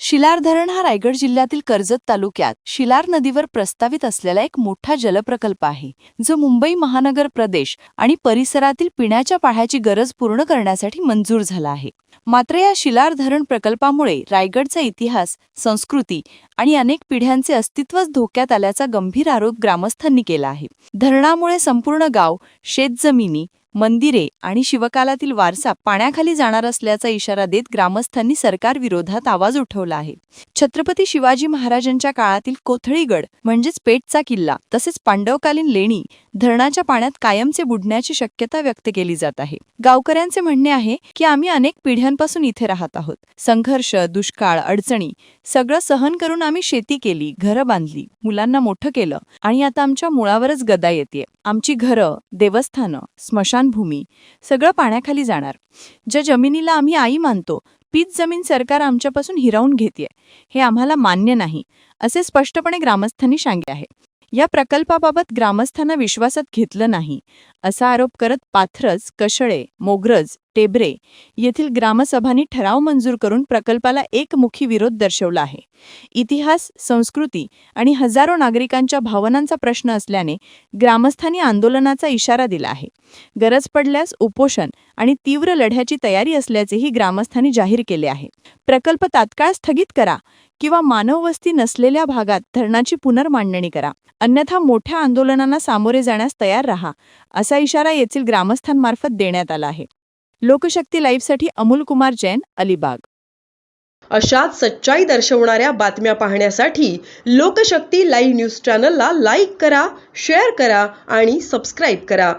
शिलार धरण हा रायगड जिल्ह्यातील कर्जत तालुक्यात शिलार नदीवर प्रस्तावित असलेला एक मोठा जलप्रकल्प आहे जो मुंबई महानगर प्रदेश आणि परिसरातील पिण्याच्या पाण्याची गरज पूर्ण करण्यासाठी मंजूर झाला आहे. मात्र या शिलार धरण प्रकल्पामुळे रायगडचा इतिहास संस्कृती आणि अनेक पिढ्यांचे अस्तित्वच धोक्यात आल्याचा गंभीर आरोप ग्रामस्थांनी केला आहे. धरणामुळे संपूर्ण गाव शेतजमिनी मंदिरे आणि शिवकालातील वारसा पाण्याखाली जाणार असल्याचा इशारा देत ग्रामस्थांनी सरकारविरोधात आवाज उठवला आहे. छत्रपती शिवाजी महाराजांच्या काळातील कोथळीगड म्हणजेच पेठचा किल्ला तसेच पांडवकालीन लेणी धरणाच्या पाण्यात कायमचे बुडण्याची शक्यता व्यक्त केली जात आहे. गावकऱ्यांचे म्हणणे आहे की आम्ही अनेक पिढ्यांपासून इथे राहत आहोत. संघर्ष दुष्काळ अडचणी सगळं सहन करून आम्ही शेती केली घरं बांधली मुलांना मोठं केलं आणि आता आमच्या मुळावरच गदा येते. आमची घरं देवस्थानं स्मशानभूमी सगळं पाण्याखाली जाणार. ज्या जमिनीला आम्ही आई मानतो तीच जमीन सरकार आमच्यापासून हिरावून घेते हे आम्हाला मान्य नाही असे स्पष्टपणे ग्रामस्थांनी सांगितले आहे. या प्रकल्पाबाबत ग्रामस्थांना विश्वासात घेतलं नाही. असा आरोप करत पाथरज कशळे मोग्रज टेबरे येथील ग्रामसभांनी ठराव मंजूर करून प्रकल्पाला एकमुखी विरोध दर्शवला आहे. इतिहास संस्कृती आणि हजारो नागरिकांच्या भावनांचा प्रश्न असल्याने ग्रामस्थांनी आंदोलनाचा इशारा दिला आहे. गरज पडल्यास उपोषण आणि तीव्र लढ्याची तयारी असल्याचेही ग्रामस्थांनी जाहीर केले आहे. प्रकल्प तात्काळ स्थगित करा. किंवा मानववस्ती नसलेल्या भागात धरणाची पुनर्मांडणी करा. अन्यथा मोठ्या आंदोलनांना सामोरे जाण्यास तयार रहा असा इशारा येथील ग्रामस्थांमार्फत देण्यात आला आहे. लोकशक्ती लाईव्हसाठी अमोल कुमार जैन अलिबाग. अशाच सच्चाई दर्शवणाऱ्या बातम्या पाहण्यासाठी लोकशक्ती लाईव्ह न्यूज चॅनलला लाईक करा शेअर करा आणि सबस्क्राईब करा.